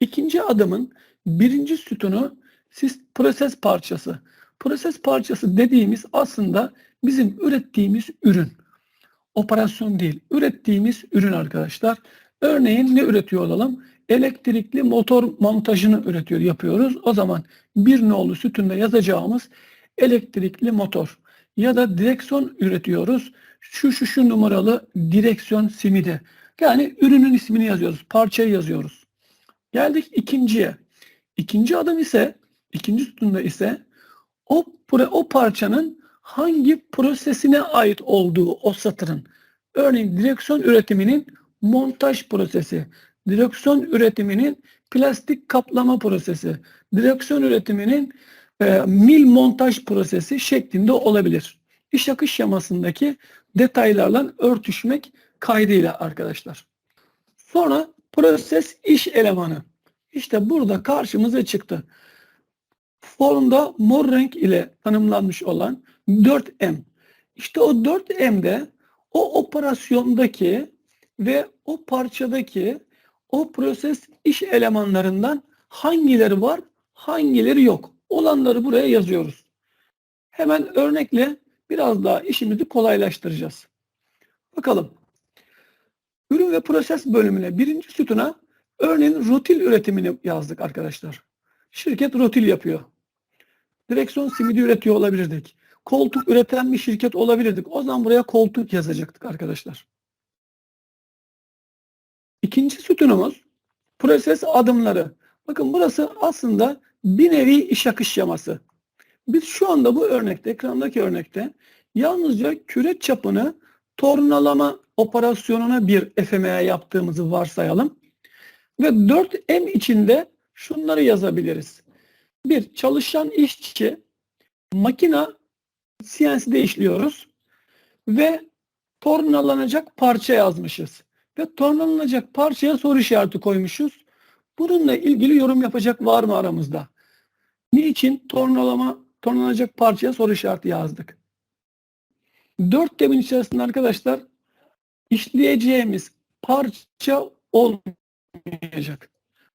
İkinci adımın birinci sütunu siz proses parçası. Proses parçası dediğimiz aslında bizim ürettiğimiz ürün. Operasyon değil, ürettiğimiz ürün arkadaşlar. Örneğin ne üretiyor olalım? Elektrikli motor montajını üretiyor, yapıyoruz. O zaman bir nolu sütunda yazacağımız elektrikli motor ya da direksiyon üretiyoruz. Şu şu şu numaralı direksiyon simidi. Yani ürünün ismini yazıyoruz, parçayı yazıyoruz. Geldik ikinciye. İkinci adım ise, ikinci sütunda ise o, o parçanın hangi prosesine ait olduğu o satırın. Örneğin direksiyon üretiminin montaj prosesi, direksiyon üretiminin plastik kaplama prosesi, direksiyon üretiminin e, mil montaj prosesi şeklinde olabilir. İş akış şemasındaki detaylarla örtüşmek kaydıyla arkadaşlar. Sonra proses iş elemanı. İşte burada karşımıza çıktı. Formda mor renk ile tanımlanmış olan 4M. İşte o 4M'de o operasyondaki ve o parçadaki o proses iş elemanlarından hangileri var, hangileri yok. Olanları buraya yazıyoruz. Hemen örnekle biraz daha işimizi kolaylaştıracağız. Bakalım. Ürün ve proses bölümüne birinci sütuna örneğin rotil üretimini yazdık arkadaşlar. Şirket rotil yapıyor. Direksiyon simidi üretiyor olabilirdik. Koltuk üreten bir şirket olabilirdik. O zaman buraya koltuk yazacaktık arkadaşlar. İkinci sütunumuz proses adımları. Bakın burası aslında bir nevi iş akış şeması. Biz şu anda bu örnekte, ekrandaki örnekte yalnızca küre çapını tornalama operasyonuna bir FMA yaptığımızı varsayalım. Ve 4M içinde şunları yazabiliriz. Bir, çalışan işçi, makina CNC'de işliyoruz ve tornalanacak parça yazmışız. Ve tornalanacak parçaya soru işareti koymuşuz. Bununla ilgili yorum yapacak var mı aramızda? Niçin tornalama, tornalanacak parçaya soru işareti yazdık? Dört temin içerisinde arkadaşlar işleyeceğimiz parça olmayacak.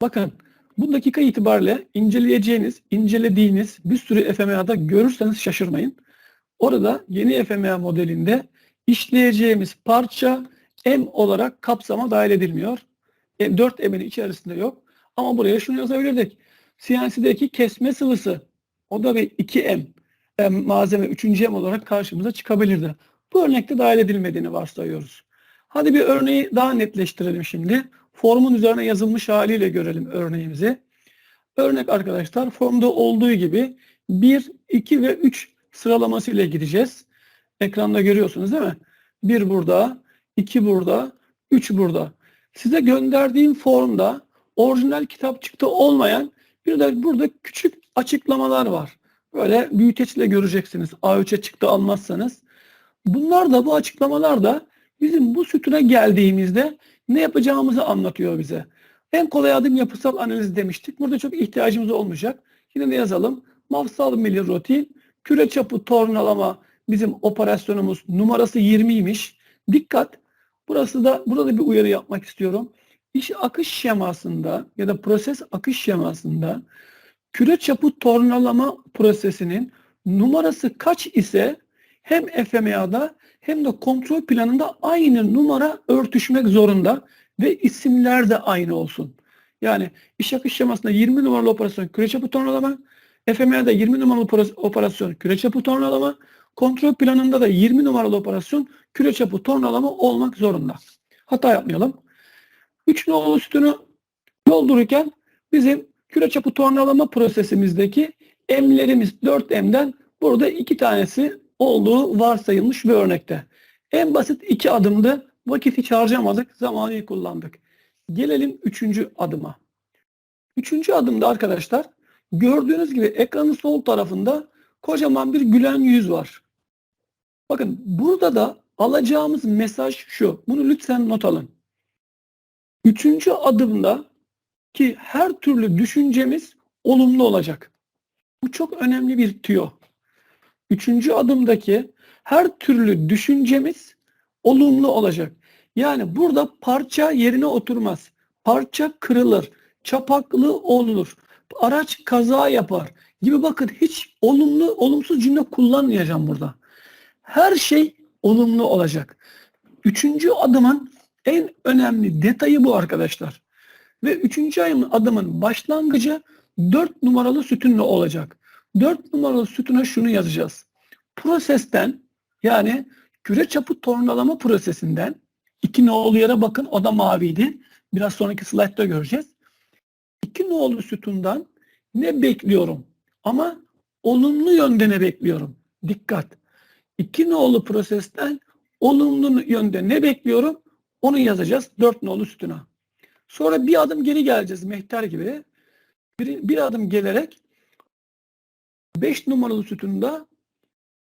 Bakın bu dakika itibariyle inceleyeceğiniz, incelediğiniz bir sürü FMA'da görürseniz şaşırmayın. Orada yeni FMA modelinde işleyeceğimiz parça M olarak kapsama dahil edilmiyor. E, 4 M'in içerisinde yok. Ama buraya şunu yazabilirdik. CNC'deki kesme sıvısı o da bir 2M e, malzeme 3. M olarak karşımıza çıkabilirdi. Bu örnekte dahil edilmediğini varsayıyoruz. Hadi bir örneği daha netleştirelim şimdi. Formun üzerine yazılmış haliyle görelim örneğimizi. Örnek arkadaşlar formda olduğu gibi 1, 2 ve 3 sıralaması ile gideceğiz. Ekranda görüyorsunuz değil mi? 1 burada, 2 burada, 3 burada. Size gönderdiğim formda orijinal kitapçıkta olmayan bir de burada küçük açıklamalar var. Böyle büyüteçle göreceksiniz. A3'e çıktı almazsanız. Bunlar da bu açıklamalar da bizim bu sütuna geldiğimizde ne yapacağımızı anlatıyor bize. En kolay adım yapısal analiz demiştik. Burada çok ihtiyacımız olmayacak. Yine ne yazalım? Mafsal mili rotil, küre çapı tornalama bizim operasyonumuz numarası 20'ymiş. Dikkat! Burası da burada bir uyarı yapmak istiyorum. İş akış şemasında ya da proses akış şemasında küre çapı tornalama prosesinin numarası kaç ise hem FMA'da hem de kontrol planında aynı numara örtüşmek zorunda ve isimler de aynı olsun. Yani iş akış şemasında 20 numaralı operasyon küre çapı tornalama, FMA'da 20 numaralı operasyon küre çapı tornalama, kontrol planında da 20 numaralı operasyon küre çapı tornalama olmak zorunda. Hata yapmayalım. 3 nolu sütunu doldururken bizim küre çapı tornalama prosesimizdeki M'lerimiz 4M'den burada iki tanesi olduğu varsayılmış bir örnekte. En basit iki adımdı. Vakit hiç harcamadık. Zamanı kullandık. Gelelim üçüncü adıma. Üçüncü adımda arkadaşlar gördüğünüz gibi ekranın sol tarafında kocaman bir gülen yüz var. Bakın burada da alacağımız mesaj şu. Bunu lütfen not alın. Üçüncü adımda ki her türlü düşüncemiz olumlu olacak. Bu çok önemli bir tüyo. Üçüncü adımdaki her türlü düşüncemiz olumlu olacak. Yani burada parça yerine oturmaz. Parça kırılır. çapaklı olur. Araç kaza yapar gibi bakın hiç olumlu olumsuz cümle kullanmayacağım burada. Her şey olumlu olacak. Üçüncü adımın en önemli detayı bu arkadaşlar. Ve üçüncü ayın adımın başlangıcı 4 numaralı sütunla olacak. 4 numaralı sütuna şunu yazacağız. Prosesten yani küre çapı tornalama prosesinden iki nolu yere bakın o da maviydi. Biraz sonraki slaytta göreceğiz. İki nolu sütundan ne bekliyorum? Ama olumlu yönde ne bekliyorum? Dikkat. İki nolu prosesten olumlu yönde ne bekliyorum? Onu yazacağız dört nolu sütuna. Sonra bir adım geri geleceğiz mehter gibi. Bir, bir adım gelerek 5 numaralı sütunda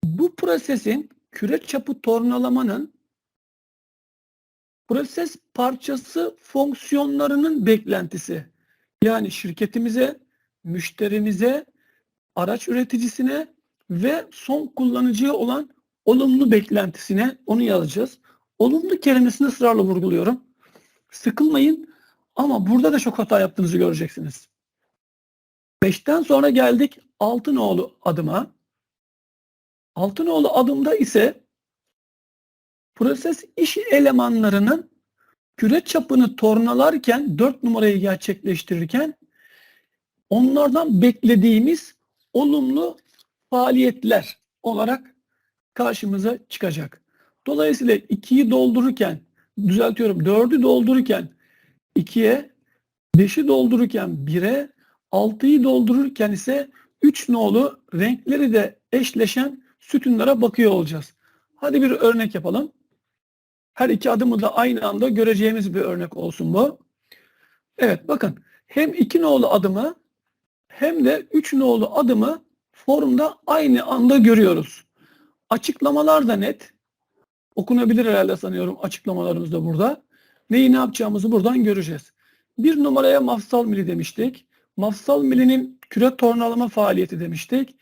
bu prosesin küre çapı tornalamanın proses parçası fonksiyonlarının beklentisi. Yani şirketimize, müşterimize, araç üreticisine ve son kullanıcıya olan olumlu beklentisine onu yazacağız. Olumlu kelimesini ısrarla vurguluyorum. Sıkılmayın ama burada da çok hata yaptığınızı göreceksiniz. Beşten sonra geldik Altınoğlu adıma. Altınoğlu adımda ise proses iş elemanlarının küre çapını tornalarken, dört numarayı gerçekleştirirken onlardan beklediğimiz olumlu faaliyetler olarak karşımıza çıkacak. Dolayısıyla 2'yi doldururken, düzeltiyorum 4'ü doldururken 2'ye, 5'i doldururken 1'e, 6'yı doldururken ise 3 nolu renkleri de eşleşen sütunlara bakıyor olacağız. Hadi bir örnek yapalım. Her iki adımı da aynı anda göreceğimiz bir örnek olsun bu. Evet bakın hem 2 nolu adımı hem de 3 nolu adımı forumda aynı anda görüyoruz. Açıklamalar da net. Okunabilir herhalde sanıyorum açıklamalarımız da burada. Neyi ne yapacağımızı buradan göreceğiz. Bir numaraya mafsal mili demiştik. Mafsal milinin küre tornalama faaliyeti demiştik.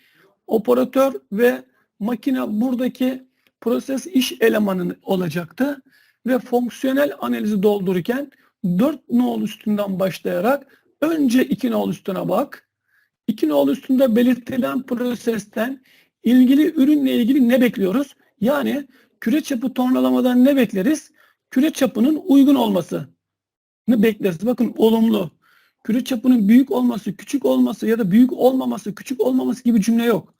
Operatör ve makine buradaki proses iş elemanı olacaktı. Ve fonksiyonel analizi doldururken 4 nol üstünden başlayarak önce 2 nol üstüne bak. 2 nol üstünde belirtilen prosesten ilgili ürünle ilgili ne bekliyoruz? Yani küre çapı tornalamadan ne bekleriz? Küre çapının uygun olması ne bekleriz? Bakın olumlu. Küre çapının büyük olması, küçük olması ya da büyük olmaması, küçük olmaması gibi cümle yok.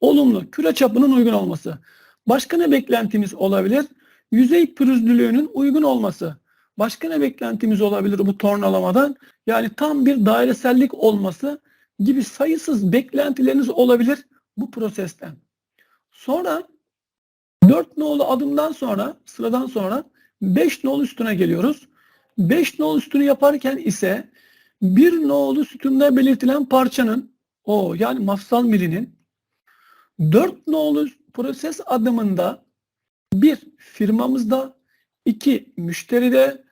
Olumlu. Küre çapının uygun olması. Başka ne beklentimiz olabilir? Yüzey pürüzlülüğünün uygun olması. Başka ne beklentimiz olabilir bu tornalamadan? Yani tam bir dairesellik olması gibi sayısız beklentileriniz olabilir bu prosesten. Sonra 4 nolu adımdan sonra, sıradan sonra 5 nolu üstüne geliyoruz. 5 nolu üstünü yaparken ise 1 nolu sütunda belirtilen parçanın o yani mafsal milinin 4 nolu proses adımında bir firmamızda, iki müşteride,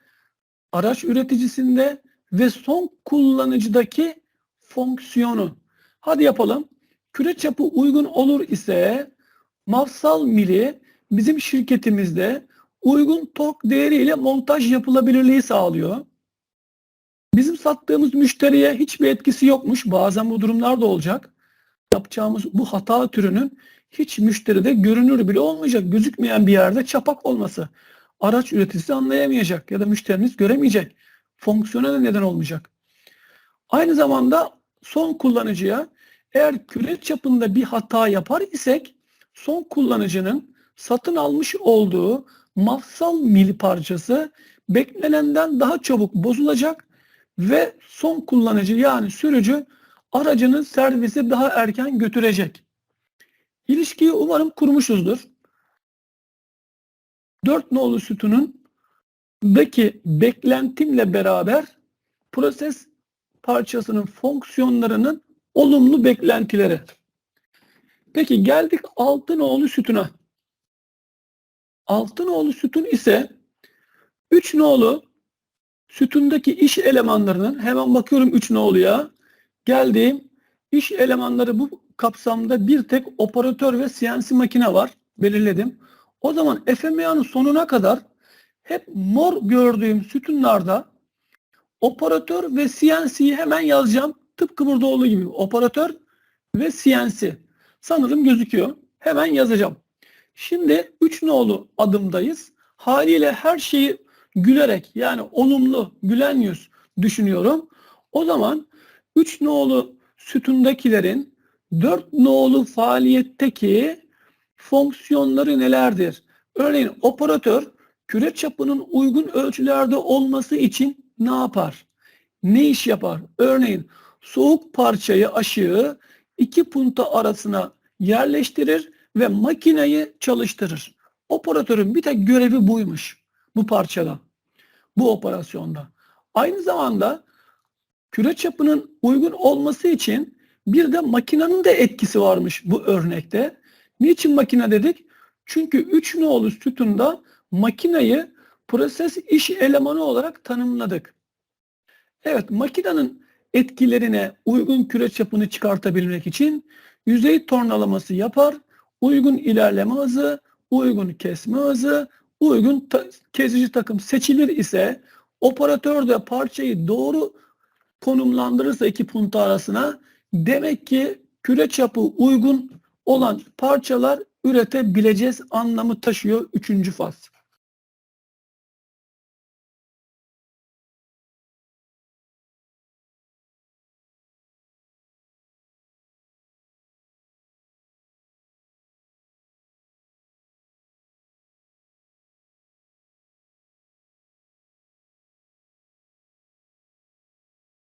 araç üreticisinde ve son kullanıcıdaki fonksiyonu. Hadi yapalım. Küre çapı uygun olur ise mafsal mili bizim şirketimizde uygun tork değeriyle montaj yapılabilirliği sağlıyor. Bizim sattığımız müşteriye hiçbir etkisi yokmuş. Bazen bu durumlar da olacak. Yapacağımız bu hata türünün hiç müşteride görünür bile olmayacak. Gözükmeyen bir yerde çapak olması. Araç üreticisi anlayamayacak ya da müşteriniz göremeyecek. Fonksiyona neden olmayacak. Aynı zamanda son kullanıcıya eğer küre çapında bir hata yapar isek son kullanıcının satın almış olduğu mafsal mil parçası beklenenden daha çabuk bozulacak ve son kullanıcı yani sürücü aracını servise daha erken götürecek. İlişkiyi umarım kurmuşuzdur. Dört nolu sütunun daki beklentimle beraber proses parçasının fonksiyonlarının olumlu beklentileri. Peki geldik altı nolu sütuna. Altı nolu sütun ise üç nolu sütundaki iş elemanlarının hemen bakıyorum üç noluya geldiğim iş elemanları bu kapsamda bir tek operatör ve CNC makine var. Belirledim. O zaman FMA'nın sonuna kadar hep mor gördüğüm sütunlarda operatör ve CNC'yi hemen yazacağım. Tıpkı burada olduğu gibi operatör ve CNC. Sanırım gözüküyor. Hemen yazacağım. Şimdi 3 nolu adımdayız. Haliyle her şeyi gülerek yani olumlu, gülen yüz düşünüyorum. O zaman 3 nolu sütundakilerin 4 nolu faaliyetteki fonksiyonları nelerdir? Örneğin operatör küre çapının uygun ölçülerde olması için ne yapar? Ne iş yapar? Örneğin soğuk parçayı aşığı iki punta arasına yerleştirir ve makineyi çalıştırır. Operatörün bir tek görevi buymuş bu parçada, bu operasyonda. Aynı zamanda küre çapının uygun olması için bir de makinenin de etkisi varmış bu örnekte. Niçin makine dedik? Çünkü 3 nolu sütunda makineyi proses iş elemanı olarak tanımladık. Evet makinenin etkilerine uygun küre çapını çıkartabilmek için yüzey tornalaması yapar, uygun ilerleme hızı, uygun kesme hızı, uygun ta- kesici takım seçilir ise operatör de parçayı doğru konumlandırırsa iki punta arasına demek ki küre çapı uygun olan parçalar üretebileceğiz anlamı taşıyor üçüncü faz.